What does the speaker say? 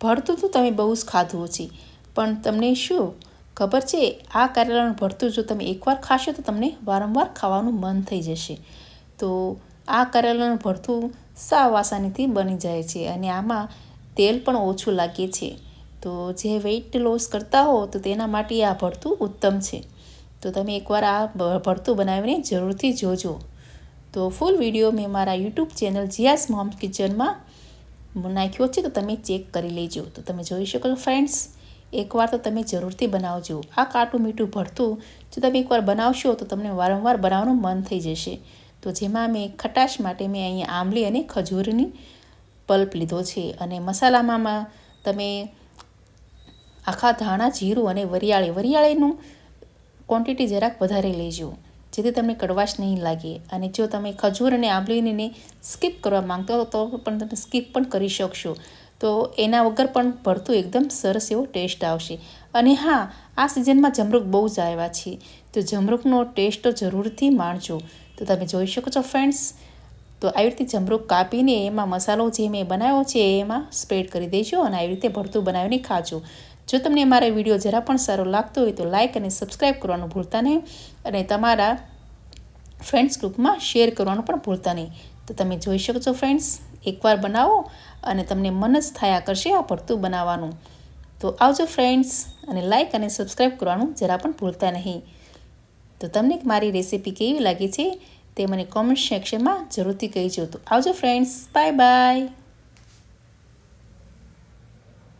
ભરતું તો તમે બહુ જ ખાધું છે પણ તમને શું ખબર છે, આ કારેલાનું ભરતું જો તમે એકવાર ખાશો તો તમને વારંવાર ખાવાનું મન થઈ જશે. તો આ કારેલાનું ભરતું સાવ આસાનીથી બની જાય છે અને આમાં તેલ પણ ઓછું લાગે છે. તો જે વેઇટ લોસ કરતા હો તો તેના માટે આ ભરતું ઉત્તમ છે. તો તમે એકવાર આ ભરતું બનાવીને જરૂરથી જોજો. તો ફૂલ વીડિયો મેં મારા યુટ્યુબ ચેનલ જીયાસ મોમ કિચનમાં નાખ્યો છે, તો તમે ચેક કરી લેજો. તો તમે જોઈ શકો ફ્રેન્ડ્સ, એકવાર તો તમે જરૂરથી બનાવજો. આ કાટું મીઠું ભરતું, જો તમે એકવાર બનાવશો, તો તમને વારંવાર બનાવવાનું મન થઈ જશે. તો જેમાં મેં ખટાશ માટે મેં અહીંયા આંબલી અને ખજૂરની પલ્પ લીધો છે. અને મસાલામાં તમે આખા ધાણા, જીરું અને વરિયાળી, વરિયાળીનું ક્વોન્ટિટી જરાક વધારે લેજો. જેથી તમને કડવાશ નહીં લાગે. અને જો તમે ખજૂર અને આંબલીને સ્કીપ કરવા માંગતા હો, તો પણ તમે સ્કીપ પણ કરી શકશો. તો એના વગર પણ ભરતું એકદમ સરસ એવો ટેસ્ટ આવશે. અને હા, આ સિઝનમાં જમરૂક બહુ જ આવ્યા છે. તો જમરૂકનો ટેસ્ટ તો જરૂરથી માણજો. તો તમે જોઈ શકો છો ફ્રેન્ડ્સ, તો આવી રીતે જમરૂક કાપીને એમાં મસાલો જે મેં બનાવ્યો છે એમાં સ્પ્રેડ કરી દેજો અને આવી રીતે ભરતું બનાવીને ખાજો. જો તમને મારા વીડિયો જરા પણ સારો લાગતો હોય તો લાઇક અને સબસ્ક્રાઈબ કરવાનું ભૂલતા નહીં અને તમારા ફ્રેન્ડ્સ ગ્રુપમાં શેર કરવાનું પણ ભૂલતા નહીં. તો તમે જોઈ શકો છો ફ્રેન્ડ્સ એકવાર બનાવો અને તમને મન જ થયા કરશે આ ભરતું બનાવવાનું. તો આવજો ફ્રેન્ડ્સ અને લાઇક અને સબસ્ક્રાઈબ કરવાનું જરા પણ ભૂલતા નહીં. તો તમને મારી રેસીપી કેવી લાગી છે તે મને કોમેન્ટ સેક્શનમાં જરૂરથી કહીજો. તો આવજો ફ્રેન્ડ્સ બાય બાય